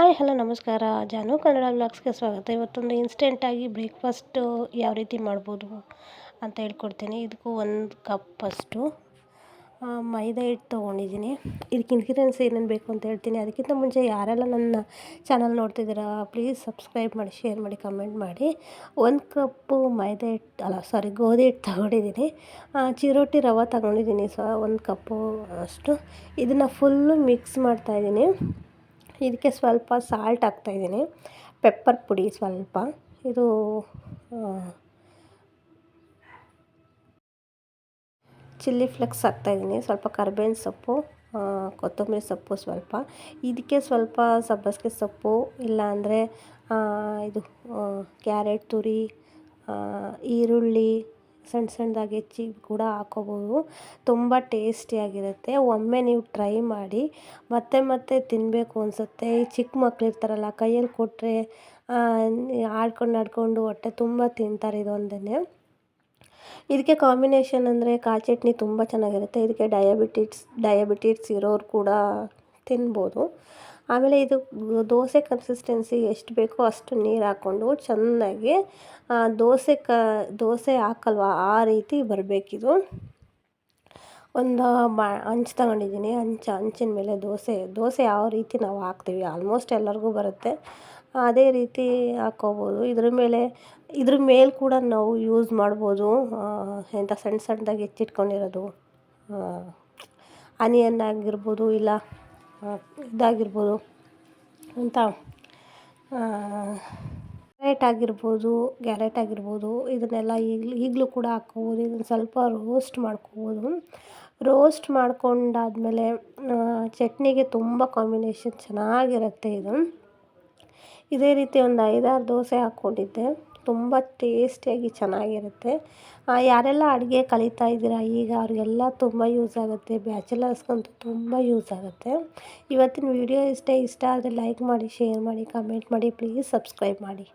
Hi, hello, ನಮಸ್ಕಾರ. ಜಾನು ಕನ್ನಡ ಬ್ಲಾಗ್ಸ್ಗೆ ಸ್ವಾಗತ. ಇವತ್ತೊಂದು ಇನ್ಸ್ಟೆಂಟಾಗಿ ಬ್ರೇಕ್ಫಾಸ್ಟು ಯಾವ ರೀತಿ ಮಾಡ್ಬೋದು ಅಂತ ಹೇಳ್ಕೊಡ್ತೀನಿ. ಇದಕ್ಕೂ ಒಂದು ಕಪ್ ಅಷ್ಟು ಮೈದಾ ಹಿಟ್ಟು ತೊಗೊಂಡಿದ್ದೀನಿ. ಇದಕ್ಕೆ ಇನ್ಗ್ರೀಡಿಯೆಂಟ್ಸ್ ಏನೇನು ಬೇಕು ಅಂತ ಹೇಳ್ತೀನಿ. ಅದಕ್ಕಿಂತ ಮುಂಚೆ ಯಾರೆಲ್ಲ ನನ್ನ ಚಾನಲ್ ನೋಡ್ತಿದ್ದೀರಾ ಪ್ಲೀಸ್ ಸಬ್ಸ್ಕ್ರೈಬ್ ಮಾಡಿ ಶೇರ್ ಮಾಡಿ ಕಮೆಂಟ್ ಮಾಡಿ. ಒಂದು ಕಪ್ಪು ಮೈದಾ ಹಿಟ್ಟು, ಅಲ್ಲ ಸಾರಿ ಗೋಧಿ ಹಿಟ್ಟು ತೊಗೊಂಡಿದ್ದೀನಿ. ಚಿರೋಟಿ ರವೆ ತೊಗೊಂಡಿದ್ದೀನಿ. ಸೊ, ಒಂದು ಕಪ್ಪು ಅಷ್ಟು. ಇದನ್ನು ಫುಲ್ಲು ಮಿಕ್ಸ್ ಮಾಡ್ತಾಯಿದ್ದೀನಿ ಇದಕ್ಕೆ ಸ್ವಲ್ಪ ಸಾಲ್ಟ್ ಹಾಕ್ತಾಯಿದ್ದೀನಿ ಪೆಪ್ಪರ್ ಪುಡಿ ಸ್ವಲ್ಪ. ಇದು ಚಿಲ್ಲಿ ಫ್ಲೆಕ್ಸ್ ಹಾಕ್ತಾಯಿದ್ದೀನಿ ಸ್ವಲ್ಪ ಕರ್ಬೇವಿನ ಸೊಪ್ಪು ಕೊತ್ತಂಬರಿ ಸೊಪ್ಪು ಸ್ವಲ್ಪ. ಇದಕ್ಕೆ ಸ್ವಲ್ಪ ಸಬ್ಬಸಿಗೆ ಸೊಪ್ಪು, ಇಲ್ಲಾಂದರೆ ಇದು ಕ್ಯಾರೆಟ್, ತುರಿ ಈರುಳ್ಳಿ ಸಣ್ಣ ಸಣ್ಣದಾಗಿ ಹೆಚ್ಚಿ ಕೂಡ ಹಾಕೋಬೋದು. ತುಂಬ ಟೇಸ್ಟಿಯಾಗಿರುತ್ತೆ ಒಮ್ಮೆ ನೀವು ಟ್ರೈ ಮಾಡಿ, ಮತ್ತೆ ಮತ್ತೆ ತಿನ್ನಬೇಕು ಅನಿಸುತ್ತೆ. ಈ ಚಿಕ್ಕ ಮಕ್ಳು ಇರ್ತಾರಲ್ಲ, ಕೈಯಲ್ಲಿ ಕೊಟ್ಟರೆ ಆಡ್ಕೊಂಡು ಆಡ್ಕೊಂಡು ಹೊಟ್ಟೆ ತುಂಬ ತಿಂತಾರೆ ಇದೊಂದೇ ಇದಕ್ಕೆ ಕಾಂಬಿನೇಷನ್ ಅಂದರೆ ಕಾಯಿ ಚಟ್ನಿ ತುಂಬ ಚೆನ್ನಾಗಿರುತ್ತೆ. ಇದಕ್ಕೆ ಡಯಾಬಿಟಿಸ್ ಡಯಾಬಿಟಿಸ್ ಇರೋರು ಕೂಡ ತಿನ್ಬೋದು. ಆಮೇಲೆ ಇದು ದೋಸೆ ಕನ್ಸಿಸ್ಟೆನ್ಸಿ ಎಷ್ಟು ಬೇಕೋ ಅಷ್ಟು ನೀರು ಹಾಕ್ಕೊಂಡು ಚೆನ್ನಾಗಿ ದೋಸೆ ಕ, ದೋಸೆ ಹಾಕಲ್ವ? ಆ ರೀತಿ ಬರಬೇಕಿದು. ಒಂದು, ಬ ಹಂಚು ತಗೊಂಡಿದ್ದೀನಿ. ಹಂಚು ಹಂಚಿನ ಮೇಲೆ ದೋಸೆ ದೋಸೆ ಯಾವ ರೀತಿ ನಾವು ಹಾಕ್ತೀವಿ? ಆಲ್ಮೋಸ್ಟ್ ಎಲ್ಲರಿಗೂ ಬರುತ್ತೆ. ಅದೇ ರೀತಿ ಹಾಕ್ಕೋಬೋದು. ಇದ್ರ ಮೇಲೆ ಇದ್ರ ಮೇಲೆ ಕೂಡ ನಾವು ಯೂಸ್ ಮಾಡ್ಬೋದು. ಎಂಥ ಸಣ್ಣ ಸಣ್ಣದಾಗಿ ಹೆಚ್ಚಿಟ್ಕೊಂಡಿರೋದು ಅನಿಯನ್ ಆಗಿರ್ಬೋದು, ಇಲ್ಲ ಇದಾಗಿರ್ಬೋದು ಅಂತ. ಕ್ಯಾರೆಟ್ ಆಗಿರ್ಬೋದು ಗ್ಯಾರೆಟ್ ಆಗಿರ್ಬೋದು, ಇದನ್ನೆಲ್ಲ ಈಗಲೂ ಈಗಲೂ ಕೂಡ ಹಾಕ್ಕೋಬೋದು. ಇದನ್ನು ಸ್ವಲ್ಪ ರೋಸ್ಟ್ ಮಾಡ್ಕೋಬೋದು. ರೋಸ್ಟ್ ಮಾಡ್ಕೊಂಡಾದಮೇಲೆ ಚಟ್ನಿಗೆ ತುಂಬ ಕಾಂಬಿನೇಷನ್ ಚೆನ್ನಾಗಿರುತ್ತೆ ಇದು. ಇದೇ ರೀತಿ ಒಂದು ಐದಾರು ದೋಸೆ ಹಾಕ್ಕೊಂಡಿದ್ದೆ. ತುಂಬ ಟೇಸ್ಟಿಯಾಗಿ ಚೆನ್ನಾಗಿರುತ್ತೆ. ಯಾರೆಲ್ಲ ಅಡುಗೆ ಕಲಿತಾ ಇದ್ದೀರಾ, ಈಗ ಅವ್ರಿಗೆಲ್ಲ ತುಂಬ ಯೂಸ್ ಆಗುತ್ತೆ. ಬ್ಯಾಚುಲರ್ಸ್ಗಂತೂ ತುಂಬ ಯೂಸ್ ಆಗುತ್ತೆ. ಇವತ್ತಿನ ವಿಡಿಯೋ ಇಷ್ಟೇ. ಇಷ್ಟ ಆದರೆ ಲೈಕ್ ಮಾಡಿ, ಶೇರ್ ಮಾಡಿ, ಕಮೆಂಟ್ ಮಾಡಿ. ಪ್ಲೀಸ್ ಸಬ್ಸ್ಕ್ರೈಬ್ ಮಾಡಿ.